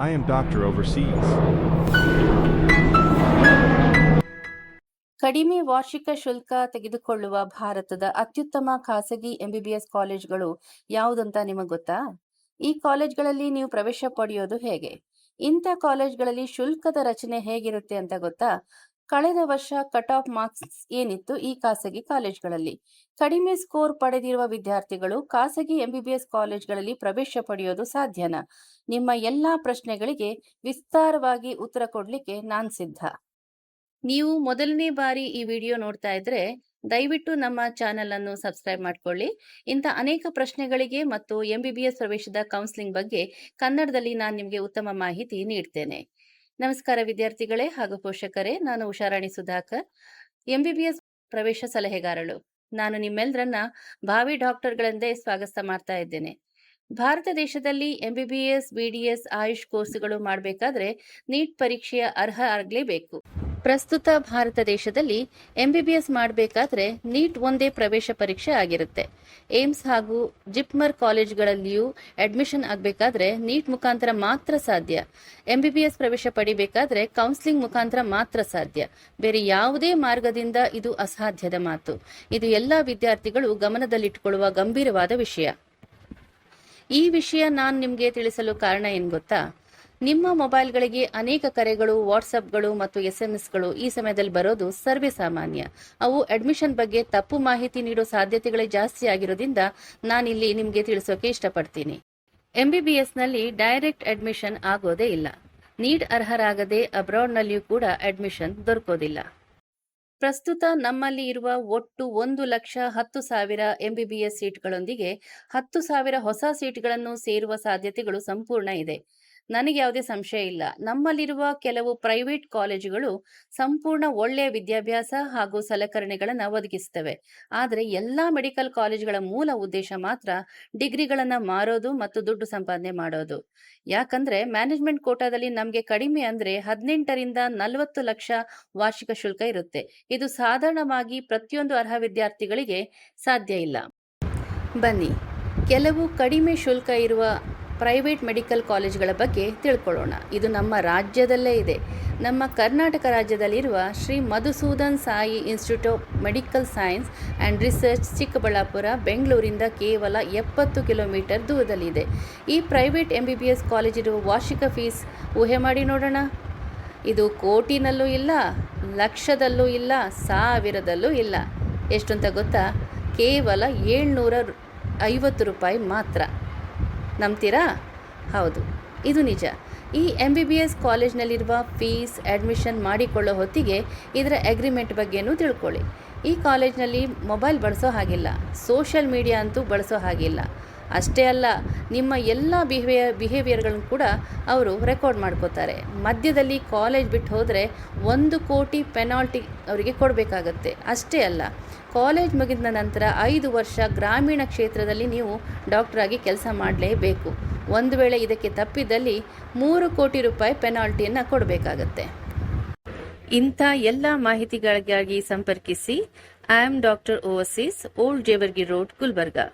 I am doctor overseas. ಕಡಿಮೆ ವಾರ್ಷಿಕ ಶುಲ್ಕ ತೆಗೆದುಕೊಳ್ಳುವ ಭಾರತದ ಅತ್ಯುತ್ತಮ ಖಾಸಗಿ ಎಂಬಿಬಿಎಸ್ ಕಾಲೇಜ್ಗಳು ಯಾವುದಂತ ನಿಮಗೆ ಗೊತ್ತಾ? ಈ ಕಾಲೇಜ್ಗಳಲ್ಲಿ ನೀವು ಪ್ರವೇಶ ಪಡೆಯೋದು ಹೇಗೆ? ಇಂಥ ಕಾಲೇಜ್ಗಳಲ್ಲಿ ಶುಲ್ಕದ ರಚನೆ ಹೇಗಿರುತ್ತೆ ಅಂತ ಗೊತ್ತಾ? ಕಳೆದ ವರ್ಷ ಕಟ್ ಆಫ್ ಮಾರ್ಕ್ಸ್ ಏನಿತ್ತು ಈ ಖಾಸಗಿ ಕಾಲೇಜ್ಗಳಲ್ಲಿ? ಕಡಿಮೆ ಸ್ಕೋರ್ ಪಡೆದಿರುವ ವಿದ್ಯಾರ್ಥಿಗಳು ಖಾಸಗಿ ಎಂಬಿಬಿಎಸ್ ಕಾಲೇಜ್ಗಳಲ್ಲಿ ಪ್ರವೇಶ ಪಡೆಯೋದು ಸಾಧ್ಯನಾ? ನಿಮ್ಮ ಎಲ್ಲಾ ಪ್ರಶ್ನೆಗಳಿಗೆ ವಿಸ್ತಾರವಾಗಿ ಉತ್ತರ ಕೊಡ್ಲಿಕ್ಕೆ ನಾನ್ ಸಿದ್ಧ. ನೀವು ಮೊದಲನೇ ಬಾರಿ ಈ ವಿಡಿಯೋ ನೋಡ್ತಾ ಇದ್ರೆ ದಯವಿಟ್ಟು ನಮ್ಮ ಚಾನೆಲ್ ಅನ್ನು ಸಬ್ಸ್ಕ್ರೈಬ್ ಮಾಡ್ಕೊಳ್ಳಿ. ಇಂಥ ಅನೇಕ ಪ್ರಶ್ನೆಗಳಿಗೆ ಮತ್ತು ಎಂಬಿಬಿಎಸ್ ಪ್ರವೇಶದ ಕೌನ್ಸಿಲಿಂಗ್ ಬಗ್ಗೆ ಕನ್ನಡದಲ್ಲಿ ನಾನು ನಿಮಗೆ ಉತ್ತಮ ಮಾಹಿತಿ ನೀಡ್ತೇನೆ. ನಮಸ್ಕಾರ ವಿದ್ಯಾರ್ಥಿಗಳೇ ಹಾಗೂ ಪೋಷಕರೇ, ನಾನು ಉಷಾರಾಣಿ ಸುಧಾಕರ್ ಎಂಬಿಬಿಎಸ್ ಪ್ರವೇಶ ಸಲಹೆಗಾರಳು. ನಾನು ನಿಮ್ಮೆಲ್ಲರನ್ನ ಭಾವಿ ಡಾಕ್ಟರ್ಗಳೆಂದೇ ಸ್ವಾಗತ ಮಾಡ್ತಾ ಇದ್ದೇನೆ. ಭಾರತ ದೇಶದಲ್ಲಿ ಎಂಬಿಬಿಎಸ್ ಬಿಡಿಎಸ್ ಆಯುಷ್ ಕೋರ್ಸ್ಗಳು ಮಾಡಬೇಕಾದ್ರೆ ನೀಟ್ ಪರೀಕ್ಷೆಯ ಅರ್ಹ ಆಗಲೇಬೇಕು. ಪ್ರಸ್ತುತ ಭಾರತ ದೇಶದಲ್ಲಿ ಎಂಬಿಬಿಎಸ್ ಮಾಡಬೇಕಾದ್ರೆ ನೀಟ್ ಒಂದೇ ಪ್ರವೇಶ ಪರೀಕ್ಷೆ ಆಗಿರುತ್ತೆ. ಏಮ್ಸ್ ಹಾಗೂ ಜಿಪ್ಮರ್ ಕಾಲೇಜ್ಗಳಲ್ಲಿಯೂ ಅಡ್ಮಿಷನ್ ಆಗಬೇಕಾದ್ರೆ ನೀಟ್ ಮುಖಾಂತರ ಮಾತ್ರ ಸಾಧ್ಯ. ಎಂಬಿಬಿಎಸ್ ಪ್ರವೇಶ ಪಡಿಬೇಕಾದ್ರೆ ಕೌನ್ಸಿಲಿಂಗ್ ಮುಖಾಂತರ ಮಾತ್ರ ಸಾಧ್ಯ. ಬೇರೆ ಯಾವುದೇ ಮಾರ್ಗದಿಂದ ಇದು ಅಸಾಧ್ಯದ ಮಾತು. ಇದು ಎಲ್ಲ ವಿದ್ಯಾರ್ಥಿಗಳು ಗಮನದಲ್ಲಿಟ್ಟುಕೊಳ್ಳುವ ಗಂಭೀರವಾದ ವಿಷಯ. ಈ ವಿಷಯ ನಾನು ನಿಮಗೆ ತಿಳಿಸಲು ಕಾರಣ ಏನು ಗೊತ್ತಾ? ನಿಮ್ಮ ಮೊಬೈಲ್ಗಳಿಗೆ ಅನೇಕ ಕರೆಗಳು, ವಾಟ್ಸಪ್ಗಳು ಮತ್ತು ಎಸ್ಎಂಎಸ್ಗಳು ಈ ಸಮಯದಲ್ಲಿ ಬರೋದು ಸರ್ವೇ ಸಾಮಾನ್ಯ. ಅವು ಅಡ್ಮಿಷನ್ ಬಗ್ಗೆ ತಪ್ಪು ಮಾಹಿತಿ ನೀಡೋ ಸಾಧ್ಯತೆಗಳೇ ಜಾಸ್ತಿ ಆಗಿರೋದ್ರಿಂದ ನಾನಿಲ್ಲಿ ನಿಮಗೆ ತಿಳಿಸೋಕೆ ಇಷ್ಟಪಡ್ತೀನಿ. ಎಂಬಿಬಿಎಸ್ನಲ್ಲಿ ಡೈರೆಕ್ಟ್ ಅಡ್ಮಿಷನ್ ಆಗೋದೇ ಇಲ್ಲ. ನೀಡ್ ಅರ್ಹರಾಗದೆ ಅಬ್ರಾಡ್ನಲ್ಲಿಯೂ ಕೂಡ ಅಡ್ಮಿಷನ್ ದೊರಕೋದಿಲ್ಲ. ಪ್ರಸ್ತುತ ನಮ್ಮಲ್ಲಿ ಇರುವ ಒಟ್ಟು ಒಂದು ಲಕ್ಷ ಹತ್ತು ಸಾವಿರ ಎಂಬಿಬಿಎಸ್ ಸೀಟ್ಗಳೊಂದಿಗೆ ಹತ್ತು ಸಾವಿರ ಹೊಸ ಸೀಟ್ಗಳನ್ನು ಸೇರುವ ಸಾಧ್ಯತೆಗಳು ಸಂಪೂರ್ಣ ಇದೆ. ನನಗೆ ಯಾವುದೇ ಸಂಶಯ ಇಲ್ಲ. ನಮ್ಮಲ್ಲಿರುವ ಕೆಲವು ಪ್ರೈವೇಟ್ ಕಾಲೇಜುಗಳು ಸಂಪೂರ್ಣ ಒಳ್ಳೆಯ ವಿದ್ಯಾಭ್ಯಾಸ ಹಾಗೂ ಸಲಕರಣೆಗಳನ್ನು ಒದಗಿಸುತ್ತವೆ ಆದರೆ ಎಲ್ಲಾ ಮೆಡಿಕಲ್ ಕಾಲೇಜುಗಳ ಮೂಲ ಉದ್ದೇಶ ಮಾತ್ರ ಡಿಗ್ರಿಗಳನ್ನು ಮಾರೋದು ಮತ್ತು ದುಡ್ಡು ಸಂಪಾದನೆ ಮಾಡೋದು. ಯಾಕಂದ್ರೆ ಮ್ಯಾನೇಜ್ಮೆಂಟ್ ಕೋಟಾದಲ್ಲಿ ನಮಗೆ ಕಡಿಮೆ ಅಂದ್ರೆ ಹದಿನೆಂಟರಿಂದ ನಲವತ್ತು ಲಕ್ಷ ವಾರ್ಷಿಕ ಶುಲ್ಕ ಇರುತ್ತೆ. ಇದು ಸಾಧಾರಣವಾಗಿ ಪ್ರತಿಯೊಂದು ಅರ್ಹ ವಿದ್ಯಾರ್ಥಿಗಳಿಗೆ ಸಾಧ್ಯ ಇಲ್ಲ. ಬನ್ನಿ. ಕೆಲವು ಕಡಿಮೆ ಶುಲ್ಕ ಇರುವ ಪ್ರೈವೇಟ್ ಮೆಡಿಕಲ್ ಕಾಲೇಜ್ಗಳ ಬಗ್ಗೆ ತಿಳ್ಕೊಳ್ಳೋಣ. ಇದು ನಮ್ಮ ರಾಜ್ಯದಲ್ಲೇ ಇದೆ. ನಮ್ಮ ಕರ್ನಾಟಕ ರಾಜ್ಯದಲ್ಲಿರುವ Shri Madhusudan Sai institute of medical science and research Chikkaballapur, ಬೆಂಗಳೂರಿಂದ ಕೇವಲ ಎಪ್ಪತ್ತು ಕಿಲೋಮೀಟರ್ ದೂರದಲ್ಲಿದೆ. ಈ private M B B S ವಾರ್ಷಿಕ ಫೀಸ್ ಊಹೆ ಮಾಡಿ ನೋಡೋಣ. ಇದು ಕೋಟಿನಲ್ಲೂ ಇಲ್ಲ, ಲಕ್ಷದಲ್ಲೂ ಇಲ್ಲ, ಸಾವಿರದಲ್ಲೂ ಇಲ್ಲ. ಎಷ್ಟು ಅಂತ ಗೊತ್ತಾ? ಕೇವಲ ಏಳ್ನೂರ ಐವತ್ತು ರೂಪಾಯಿ ಮಾತ್ರ. ನಂಬ್ತೀರಾ? ಹೌದು. ಇದು ನಿಜ. ಈ ಎಂ ಬಿ ಬಿ ಎಸ್ ಕಾಲೇಜ್ನಲ್ಲಿರುವ ಫೀಸ್ ಅಡ್ಮಿಷನ್ ಮಾಡಿಕೊಳ್ಳೋ ಹೊತ್ತಿಗೆ ಇದರ ಅಗ್ರಿಮೆಂಟ್ ಬಗ್ಗೆನೂ ತಿಳ್ಕೊಳ್ಳಿ. ಈ ಕಾಲೇಜ್ನಲ್ಲಿ ಮೊಬೈಲ್ ಬಳಸೋ ಹಾಗಿಲ್ಲ. ಸೋಷಿಯಲ್ ಮೀಡಿಯಾ ಅಂತೂ ಬಳಸೋ ಹಾಗಿಲ್ಲ. ಅಷ್ಟೇ ಅಲ್ಲ, ನಿಮ್ಮ ಎಲ್ಲ ಬಿಹೇವಿಯರ್ ಬಿಹೇವಿಯರ್ಗಳನ್ನು ಕೂಡ ಅವರು ರೆಕಾರ್ಡ್ ಮಾಡ್ಕೋತಾರೆ. ಮಧ್ಯದಲ್ಲಿ ಕಾಲೇಜ್ ಬಿಟ್ಟು ಹೋದರೆ ಒಂದು ಕೋಟಿ ಪೆನಾಲ್ಟಿ ಅವರಿಗೆ ಕೊಡಬೇಕಾಗತ್ತೆ. ಅಷ್ಟೇ ಅಲ್ಲ, ಕಾಲೇಜ್ ಮುಗಿದ ನಂತರ ಐದು ವರ್ಷ ಗ್ರಾಮೀಣ ಕ್ಷೇತ್ರದಲ್ಲಿ ನೀವು ಡಾಕ್ಟ್ರಾಗಿ ಕೆಲಸ ಮಾಡಲೇಬೇಕು. ಒಂದು ವೇಳೆ ಇದಕ್ಕೆ ತಪ್ಪಿದಲ್ಲಿ ಮೂರು ಕೋಟಿ ರೂಪಾಯಿ ಪೆನಾಲ್ಟಿಯನ್ನು ಕೊಡಬೇಕಾಗತ್ತೆ. ಇಂಥ ಎಲ್ಲ ಮಾಹಿತಿಗಳಿಗಾಗಿ ಸಂಪರ್ಕಿಸಿ I am doctor overseas old Jevargi road Gulbarga